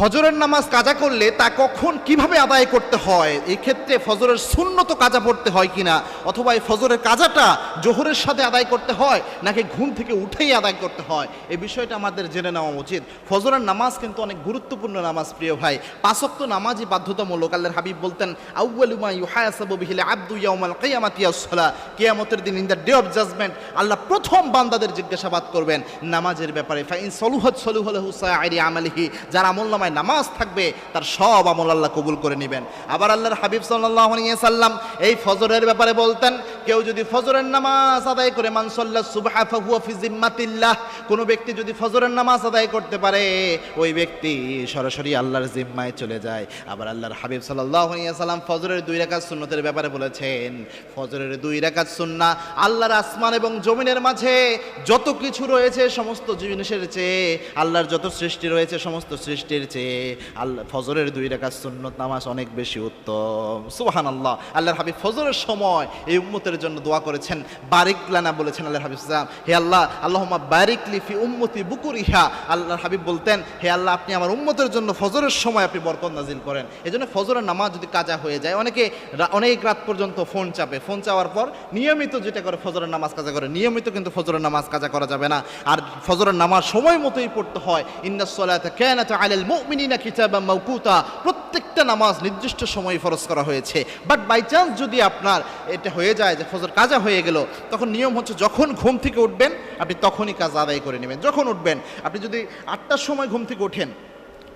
ফজরের নামাজ কাজা করলে তা কখন কীভাবে আদায় করতে হয়? এই ক্ষেত্রে ফজরের শূন্যত কাজা পড়তে হয় কিনা? অথবা এই ফজরের কাজাটা জোহরের সাথে আদায় করতে হয় নাকি ঘুম থেকে উঠেই আদায় করতে হয়? এই বিষয়টা আমাদের জেনে নেওয়া উচিত। ফজরের নামাজ কিন্তু অনেক গুরুত্বপূর্ণ নামাজ, প্রিয় ভাই। পাঁচক্ত নামাজই বাধ্যতামূলক। আল্লাহর হাবিব বলতেন কিয়ামতের দিন in the day of judgment আল্লাহ প্রথম বান্দাদের জিজ্ঞাসাবাদ করবেন নামাজের ব্যাপারে। ফাইন সলুহত আমল নামায় নামাজ থাকবে, তার সব আমল আল্লাহ কবুল করে নেবেন। আবার আল্লাহর হাবিব সাল্লাহ সাল্লাম এই ফজরের ব্যাপারে বলতেন কেউ যদি ফজরের নামাজ আদায় করে মানসল্লা সুবহা ফাহুয়া ফি জিম্মাতিল্লাহ, কোনো ব্যক্তি যদি ফজরের নামাজ আদায় করতে পারে, ওই ব্যক্তি সরাসরি আল্লাহর জিম্মায় চলে যায়। আবার আল্লাহর হাবিব সাল্লাম ফজরের দুই রাকাত সুন্নতের ব্যাপারে বলেছেন, ফজরের দুই রাকাত সুন্না আল্লাহর আসমান এবং জমিনের মাঝে যত কিছু রয়েছে, সমস্ত জিনিসের চেয়ে, আল্লাহর যত সৃষ্টি রয়েছে, সমস্ত সৃষ্টির চেয়ে, আল্লাহ ফজরের দুই রাকাত সুন্নত নামাজ অনেক বেশি উত্তম। সুবহান আল্লাহ আল্লাহর হাবিব ফজরের সময় এই উম্মতের জন্য দোয়া করেছেন। বারিক লানা বলেছেন আল্লাহর হাবিব। সাল্লাম হে আল্লাহ আল্লাহমা বারিক লিফি উম্মতি বুকুর ইহা আল্লাহর হাবিব বলতেন, হে আল্লাহ, আপনি আমার উম্মতের জন্য ফজরের সময় আপনি বরকত নাজিল করেন। এই জন্য ফজরের নামাজ যদি কাজা হয়ে যায়, অনেকে অনেক রাত পর্যন্ত ফোন চাপে। ফোন চাওয়ার পর নিয়মিত যেটা করে ফজরের নামাজ কাজা করে, নিয়মিত কিন্তু ফজরের নামাজ কাজা করা যাবে না। আর ফজরের নামাজ সময় মতোই পড়তে হয়। আলাল প্রত্যেকটা নামাজ নির্দিষ্ট সময়ে ফরজ করা হয়েছে। বাট বাই চান্স যদি আপনার এটা হয়ে যায় যে ফজর কাজা হয়ে গেল, তখন নিয়ম হচ্ছে যখন ঘুম থেকে উঠবেন, আপনি তখনই কাজ আদায় করে নেবেন। যখন উঠবেন, আপনি যদি আটটার সময় ঘুম থেকে ওঠেন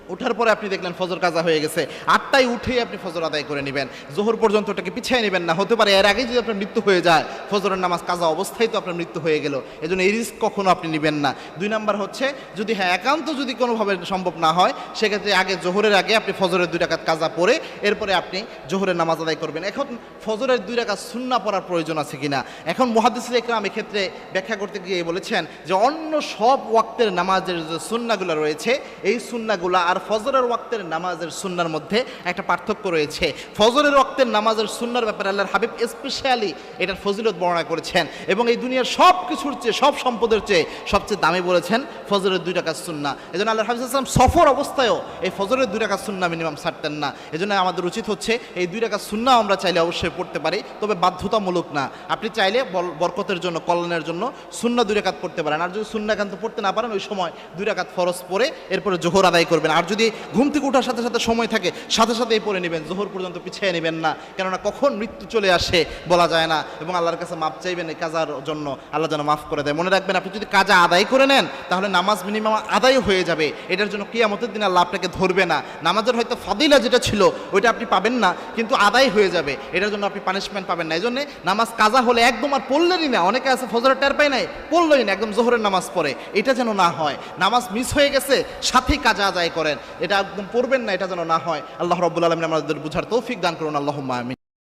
ওঠার পরে আপনি দেখলেন ফজর কাজা হয়ে গেছে। আটটায় উঠেই আপনি ফজর আদায় করে নেবেন। জোহর পর্যন্ত ওটাকে পিছিয়ে নেবেন না। হতে পারে এর আগেই যদি আপনার মৃত্যু হয়ে যায়, ফজরের নামাজ কাজা অবস্থায় তো আপনার মৃত্যু হয়ে গেল। এই জন্য এই রিস্ক কখনো আপনি নেবেন না। দুই নাম্বার হচ্ছে, যদি হ্যাঁ একান্ত যদি কোনোভাবে সম্ভব না হয়, সেক্ষেত্রে আগে জোহরের আগে আপনি ফজরের দুই রাকাত কাজা পরে এরপরে আপনি জোহরের নামাজ আদায় করবেন। এখন ফজরের দুই রাকাত সুন্না পড়ার প্রয়োজন আছে কিনা? এখন মহাদিস ইকরাম এক্ষেত্রে ব্যাখ্যা করতে গিয়ে বলেছেন যে অন্য সব ওয়াক্তের নামাজের যে সুন্নাগুলো রয়েছে, এই সুন্নাগুলো আর ফজরের ওয়াক্তের নামাজের সুন্নার মধ্যে একটা পার্থক্য রয়েছে। ফজরের ওয়াক্তের নামাজের সুন্নার ব্যাপারে আল্লাহর হাবিব স্পেশালি এটার ফজিলত বর্ণনা করেছেন এবং এই দুনিয়ার সব কিছুর চেয়ে, সব সম্পদের চেয়ে সবচেয়ে দামি বলেছেন ফজরের দুই টাকা সুন্না এই জন্য আল্লাহ হাবিব আসলাম সফর অবস্থায়ও এই ফজরের দুই টাকা সুন্না মিনিমাম ছাড়তেন না। এই জন্য আমাদের উচিত হচ্ছে এই দুই টাকা সুন্না আমরা চাইলে অবশ্যই পড়তে পারি, তবে বাধ্যতামূলক না। আপনি চাইলে বরকতের জন্য, কল্যাণের জন্য সুন্না দুই রাকাত পড়তে পারেন। আর যদি সুন্না কান্ত পড়তে না পারেন, ওই সময় দুই রাকাত ফরজ পরে এরপরে জোহর আদায় করবেন। আর যদি ঘুম থেকে ওঠার সাথে সাথে সময় থাকে, সাথে সাথেই পড়ে নেবেন, জোহর পর্যন্ত পিছিয়ে নেবেন না। কেননা কখন মৃত্যু চলে আসে বলা যায় না এবং আল্লাহর কাছে মাপ চাইবেন এই কাজার জন্য, আল্লাহ যেন মাফ করে দেয়। মনে রাখবেন, আপনি যদি কাজা আদায় করে নেন, তাহলে নামাজ মিনিমাম আদায় হয়ে যাবে। এটার জন্য কিয়ামতের দিন আল্লাহ আপনাকে ধরবে না। নামাজের হয়তো ফাদিলা যেটা ছিল, ওইটা আপনি পাবেন না, কিন্তু আদায় হয়ে যাবে। এটার জন্য আপনি পানিশমেন্ট পাবেন না। এই জন্য নামাজ কাজা হলে একদম আর পড়লেনই না। অনেকে আছে ফজরের টের পায় নাই পড়লই না, একদম জোহরের নামাজ পড়ে। এটা যেন না হয়। নামাজ মিস হয়ে গেছে, সাথেই কাজা আদায় করেন। এটা পড়বেন না, এটা যেন না হয়। আল্লাহ রব্বুল আলমিন আমাদের বুঝার তৌফিক দান করুন। আল্লাহ আমি